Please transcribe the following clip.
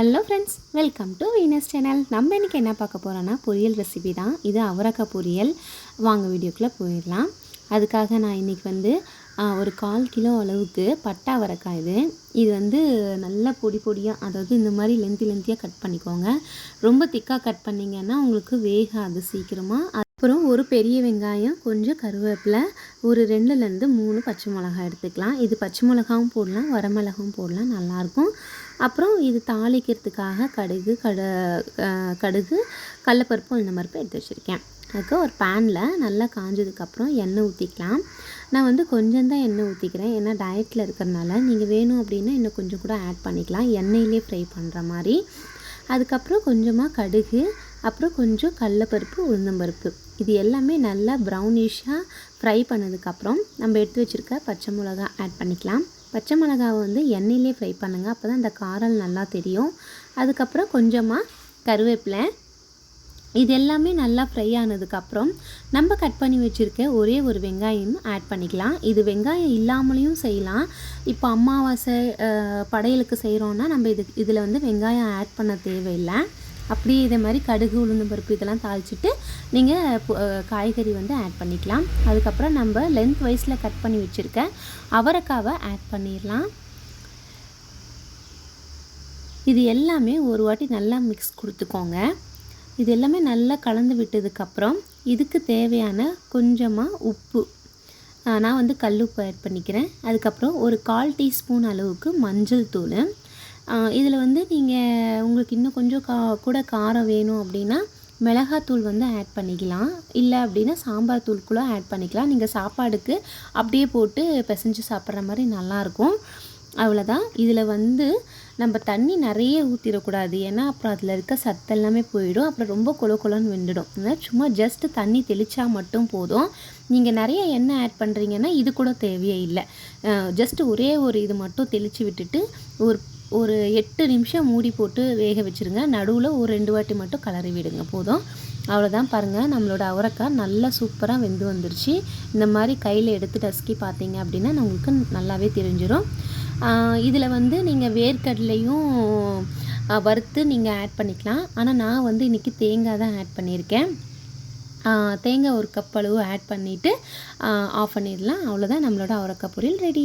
Hello friends welcome to Venus channel நம்ம இன்றைக்கி என்ன பார்க்க போகிறோன்னா பொரியல் ரெசிபி தான். இது அவரக்காய் பொரியல். வாங்க வீடியோக்குள்ளே போயிடலாம். அதுக்காக நான் இன்றைக்கி வந்து ஒரு கால் கிலோ அளவுக்கு பட்டா அவரைக்காய் இது. இது வந்து நல்லா பொடி பொடியாக அதாவது இந்த மாதிரி லென்த்தி லென்த்தியாக கட் பண்ணிக்கோங்க. ரொம்ப திக்காக கட் பண்ணிங்கன்னா உங்களுக்கு வேகாது சீக்கிரமாக அப்புறம் ஒரு பெரிய வெங்காயம் கொஞ்சம் கருவேப்பிலை ஒரு ரெண்டுலேருந்து மூணு பச்சை மிளகாய் எடுத்துக்கலாம். இது பச்சை மிளகாவும் போடலாம் வரமிளகாவும் போடலாம் நல்லாயிருக்கும். அப்புறம் இது தாளிக்கிறதுக்காக கடுகு கட கடுகு கடலப்பருப்பு இந்த பருப்பு எடுத்து வச்சுருக்கேன். அதுக்கு ஒரு பேனில் நல்லா காஞ்சதுக்கப்புறம் எண்ணெய் ஊற்றிக்கலாம் நான் வந்து கொஞ்சம் தான் எண்ணெய் ஊற்றிக்கிறேன் ஏன்னா டயட்டில் இருக்கிறனால நீங்கள் வேணும் அப்படின்னா இன்னும் கொஞ்சம் கூட ஆட் பண்ணிக்கலாம். எண்ணெயிலே ஃப்ரை பண்ணுற மாதிரி. அதுக்கப்புறம் கொஞ்சமாக கடுகு அப்புறம் கொஞ்சம் கடலப்பருப்பு உளுந்தம்பருப்பு. இது எல்லாமே நல்லா ப்ரௌனிஷாக ஃப்ரை பண்ணதுக்கப்புறம் நம்ம எடுத்து வச்சுருக்க பச்சை மிளகா ஆட் பண்ணிக்கலாம். பச்சை மிளகாவை வந்து எண்ணெயிலே ஃப்ரை பண்ணுங்கள் அப்போ தான் அந்த காரம் நல்லா தெரியும். அதுக்கப்புறம் கொஞ்சமாக கருவேப்பிலை. இது எல்லாமே நல்லா ஃப்ரை ஆனதுக்கப்புறம் நம்ம கட் பண்ணி வச்சுருக்க ஒரே ஒரு வெங்காயம் ஆட் பண்ணிக்கலாம். இது வெங்காயம் இல்லாமலேயும் செய்யலாம். இப்போ அமாவாசை படையலுக்கு செய்கிறோன்னா நம்ம இது இதில் வந்து வெங்காயம் ஆட் பண்ண தேவையில்லை. அப்படியே இதே மாதிரி கடுகு உளுந்து பருப்பு இதெல்லாம் தாளிச்சிட்டு நீங்கள் காய்கறி வந்து ஆட் பண்ணிக்கலாம். அதுக்கப்புறம் நம்ம லென்த் வைஸில் கட் பண்ணி வச்சுருக்க அவரைக்காவை ஆட் பண்ணிடலாம் இது எல்லாமே ஒரு வாட்டி நல்லா மிக்ஸ் கொடுத்துக்கோங்க. இது எல்லாமே நல்லா கலந்து விட்டதுக்கப்புறம் இதுக்கு தேவையான கொஞ்சமாக உப்பு. நான் வந்து கல் உப்பு ஆட் பண்ணிக்கிறேன். அதுக்கப்புறம் ஒரு கால் டீஸ்பூன் அளவுக்கு மஞ்சள் தூள். இதில் வந்து நீங்கள் உங்களுக்கு இன்னும் கொஞ்சம் கா கூட காரம் வேணும் அப்படின்னா மிளகாத்தூள் வந்து ஆட் பண்ணிக்கலாம். இல்லை அப்படின்னா சாம்பார் தூள் கூட ஆட் பண்ணிக்கலாம். நீங்கள் சாப்பாடுக்கு அப்படியே போட்டு பிசைஞ்சு சாப்பிட்ற மாதிரி நல்லாயிருக்கும். அவ்வளோதான் இதில் வந்து நம்ம தண்ணி நிறைய ஊற்றிடக்கூடாது ஏன்னா அப்புறம் அதில் இருக்க சத்து எல்லாமே போயிடும். அப்புறம் ரொம்ப கொல கொலன்னு வெந்துடும். அதனால் சும்மா ஜஸ்ட் தண்ணி தெளித்தா மட்டும் போதும். நீங்கள் நிறைய எண்ணெய் ஆட் பண்ணுறீங்கன்னா இது கூட தேவையே இல்லை. ஜஸ்ட் ஒரே ஒரு இது மட்டும் தெளித்து விட்டுட்டு ஒரு ஒரு எட்டு நிமிஷம் மூடி போட்டு வேக வச்சுருங்க. நடுவில் ஒரு ரெண்டு வாட்டி மட்டும் கலரி விடுங்க. போதும். அவ்வளோதான் பாருங்கள் நம்மளோட அவரைக்காய் நல்லா சூப்பராக வெந்து வந்துருச்சு. இந்த மாதிரி கையில் எடுத்து டஸ்கி பார்த்தீங்க அப்படின்னா உங்களுக்கு நல்லாவே தெரிஞ்சிடும் இதில் வந்து நீங்கள் வேர்க்கடலையும் வறுத்து நீங்கள் ஆட் பண்ணிக்கலாம். ஆனால் நான் வந்து இன்றைக்கி தேங்காய் தான் ஆட் பண்ணியிருக்கேன். தேங்காய் ஒரு கப் அளவு ஆட் பண்ணிவிட்டு ஆஃப் பண்ணிடலாம். அவ்வளோதான் நம்மளோட அவரைக்காய் பொரியல் ரெடி